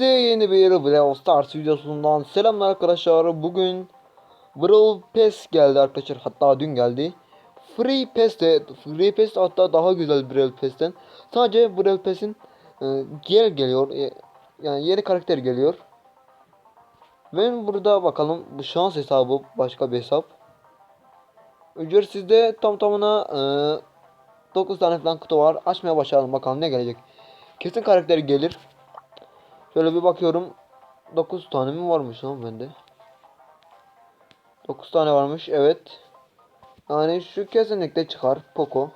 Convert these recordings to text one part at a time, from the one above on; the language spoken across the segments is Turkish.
Hepinize yeni bir Brawl Stars videosundan selamlar arkadaşlar. Bugün Brawl Pass geldi arkadaşlar. Hatta dün geldi. Free Pass de Free Pass hatta daha güzel Brawl Pass'ten. Sadece Brawl Pass'in e, geliyor. E, yani yeni karakter geliyor. Ben burada bakalım bu şans hesabı başka bir hesap. Ücretsizde tam tamına e, 9 tane falan kutu var. Açmaya başlayalım bakalım ne gelecek. Kesin karakter gelir. Şöyle bir bakıyorum. 9 tane mi varmış lan bende? 9 tane varmış evet. Yani şu kesinlikle çıkar. Poco.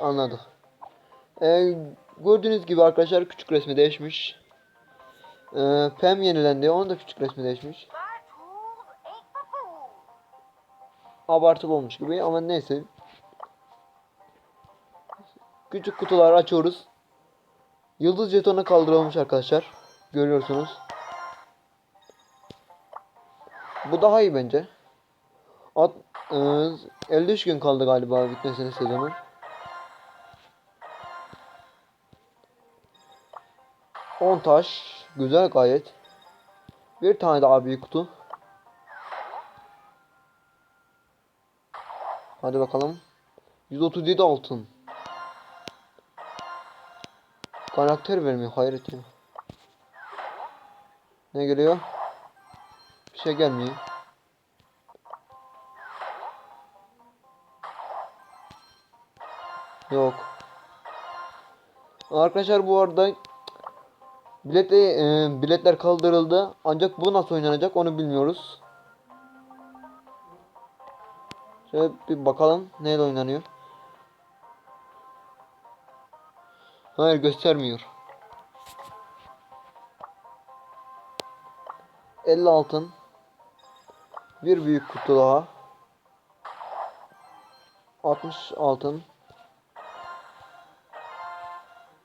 Anladık. Ee, gördüğünüz gibi arkadaşlar küçük resmi değişmiş. Ee, Pem yenilendi. Onun da küçük resmi değişmiş. Abartılı olmuş gibi ama neyse. Küçük kutular açıyoruz. Yıldız jetonu kaldırılmış arkadaşlar. Görüyorsunuz. Bu daha iyi bence. At, e, 53 gün kaldı galiba bitmesine sezonun. On taş. Güzel gayet. Bir tane daha büyük kutu. Hadi bakalım. 137 altın. Karakter vermiyor hayret ya. Ne geliyor? Bir şey gelmiyor. Yok. Arkadaşlar bu arada bilet e, biletler kaldırıldı. Ancak bu nasıl oynanacak onu bilmiyoruz. Şöyle bir bakalım neyle oynanıyor. Hayır göstermiyor. 50 altın. Bir büyük kutu daha. 60 altın.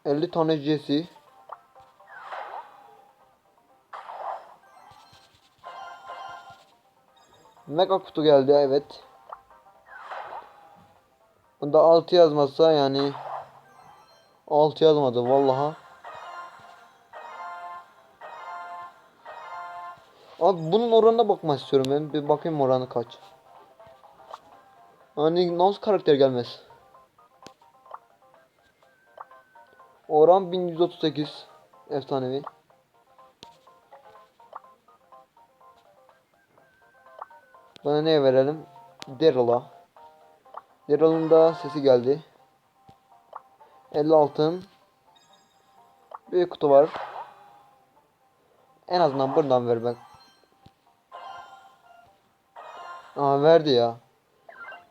50 tane Jesse. Mega kutu geldi evet. Bunda 6 yazmazsa yani 6 yazmadı vallaha. Abi bunun oranına bakmak istiyorum ben. Bir bakayım oranı kaç. Hani nasıl karakter gelmez? Oran 1138. Efsanevi. Bana ne verelim? Daryl'a. Daryl'ın da sesi geldi. 50 altın. Bir kutu var. En azından buradan ver bak. Aa verdi ya.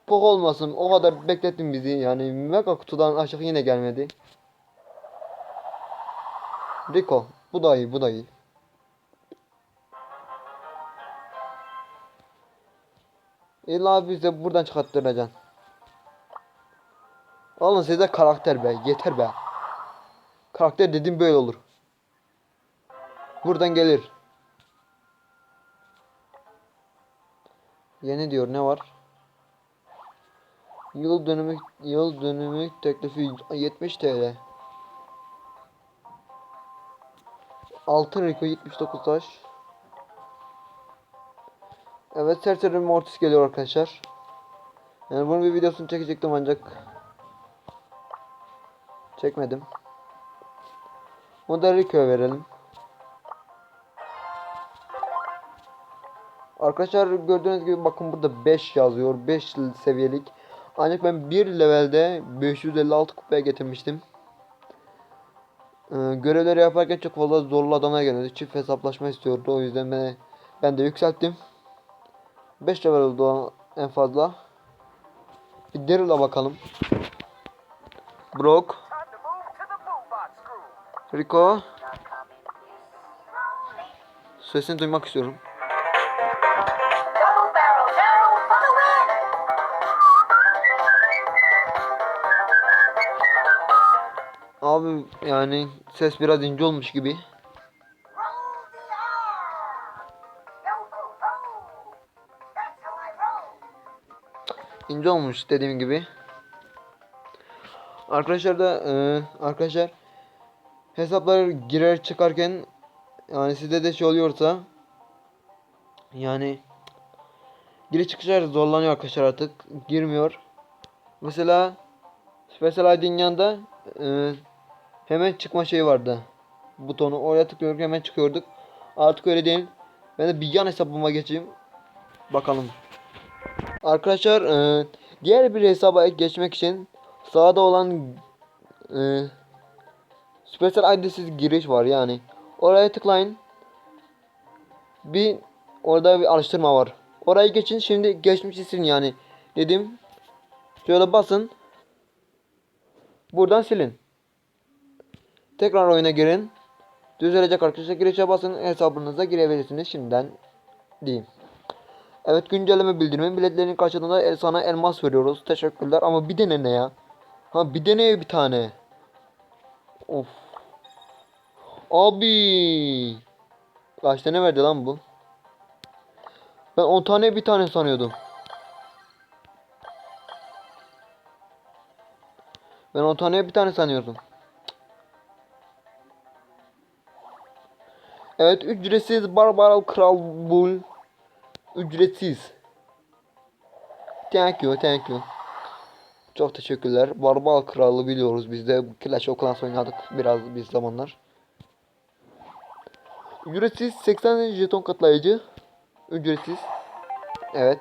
Pok olmasın. O kadar beklettin bizi. Yani mega kutudan aşağı yine gelmedi. Rico. Bu da iyi. Bu da iyi. İlla bize buradan çıkarttıracaksın. Alın size karakter be. Yeter be. Karakter dedim böyle olur. Buradan gelir. Yeni diyor ne var? Yıl dönümü yıl dönümü teklifi 70 TL. Altın Rico 79 taş. Evet Serseri Mortis geliyor arkadaşlar. Yani bunun bir videosunu çekecektim ancak çekmedim. Onu da Rico'ya verelim. Arkadaşlar gördüğünüz gibi bakın burada 5 yazıyor. 5 seviyelik. Ancak ben 1 levelde 556 kupaya getirmiştim. Ee, görevleri yaparken çok fazla zorlu adamlar geldi. Çift hesaplaşma istiyordu. O yüzden ben, ben de yükselttim. 5 level oldu en fazla. Bir Daryl'a bakalım. Brock. Rico. Sesini duymak istiyorum. Abi yani ses biraz ince olmuş gibi. İnce olmuş dediğim gibi. Arkadaşlar da e, arkadaşlar hesapları girer çıkarken yani sizde de şey oluyorsa yani giriş çıkışlar zorlanıyor arkadaşlar artık girmiyor. Mesela mesela dünyada e, hemen çıkma şeyi vardı. Butonu oraya tıklıyorduk hemen çıkıyorduk. Artık öyle değil. Ben de bir yan hesabıma geçeyim. Bakalım. Arkadaşlar e, diğer bir hesaba geçmek için sağda olan e, Supercell ID'siz giriş var yani. Oraya tıklayın. Bir orada bir alıştırma var. Oraya geçin şimdi geçmişi silin yani. Dedim. Şöyle basın. Buradan silin. Tekrar oyuna girin. Düzelecek arkadaşlar. Girişe basın. Hesabınıza girebilirsiniz şimdiden diyeyim. Evet güncelleme bildirimi. Biletlerin karşılığında el sana elmas veriyoruz. Teşekkürler ama bir dene ne ya? Ha bir deneye bir tane. Of. Abi. Kaç tane verdi lan bu? Ben 10 tane bir tane sanıyordum. Ben 10 taneye bir tane sanıyordum. Evet ücretsiz Barbaral Kral Bull. Ücretsiz. Thank you, thank you. Çok teşekkürler. Barbal Kralı biliyoruz biz de Clash of oynadık biraz bir zamanlar. Ücretsiz 80 jeton katlayıcı. Ücretsiz. Evet.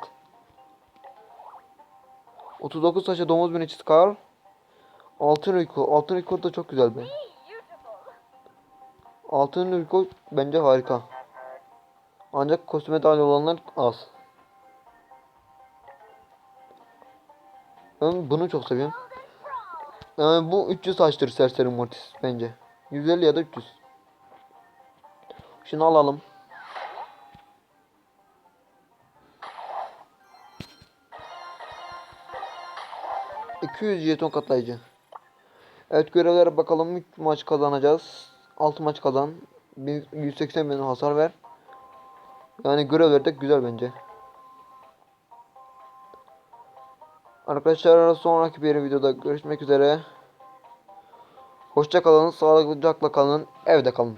39 taşa domuz beni çıkar. Altın Rico. Altın Rico da çok güzel be. Altın Rico bence harika. Ancak kostüme dahil olanlar az. Ben bunu çok seviyorum. Yani bu 300 açtır Serseri Mortis bence. 150 ya da 300. Şunu alalım. ...200 jeton katlayıcı. Evet görevlere bakalım. 3 maç kazanacağız. 6 maç kazan. 180 bin hasar ver. Yani görevler de güzel bence. Arkadaşlar sonraki bir videoda görüşmek üzere. Hoşça kalın, sağlıcakla kalın, evde kalın.